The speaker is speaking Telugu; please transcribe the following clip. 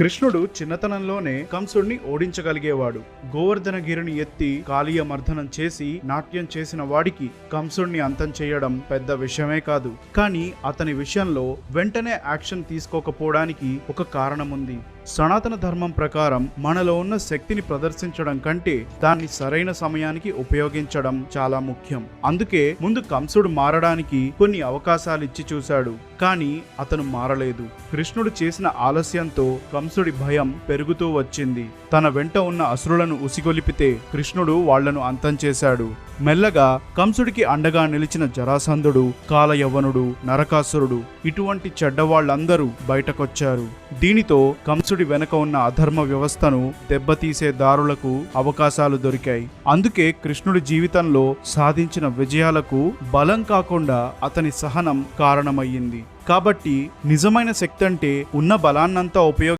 కృష్ణుడు చిన్నతనంలోనే కంసుడిని ఓడించగలిగేవాడు. గోవర్ధనగిరిని ఎత్తి కాళీయ మర్దనం చేసి నాట్యం చేసిన వాడికి కంసుడిని అంతం చేయడం పెద్ద విషయమే కాదు. కానీ అతని విషయంలో వెంటనే యాక్షన్ తీసుకోకపోవడానికి ఒక కారణం ఉంది సనాతన ధర్మం ప్రకారం మనలో ఉన్న శక్తిని ప్రదర్శించడం కంటే దాన్ని సరైన సమయానికి ఉపయోగించడం చాలా ముఖ్యం. అందుకే ముందు కంసుడు మారడానికి కొన్ని అవకాశాలు ఇచ్చి చూశాడు కానీ అతను మారలేదు. కృష్ణుడు చేసిన ఆలస్యంతో కంసుడి భయం పెరుగుతూ వచ్చింది. తన వెంట ఉన్న అసురులను ఉసిగొలిపితే కృష్ణుడు వాళ్ళను అంతం చేశాడు. మెల్లగా కంసుడికి అండగా నిలిచిన జరాసంధుడు కాలయవ్వనుడు నరకాసురుడు ఇటువంటి చెడ్డవాళ్ళందరూ బయటకొచ్చారు. దీనితో కంసుడి వెనక ఉన్న అధర్మ వ్యవస్థను దెబ్బతీసే దారులకు అవకాశాలు దొరికాయి. అందుకే కృష్ణుడి జీవితంలో సాధించిన విజయాలకు బలం కాకుండా అతని సహనం కారణమయ్యింది. కాబట్టి నిజమైన శక్తి అంటే ఉన్న బలాన్నంతా ఉపయోగ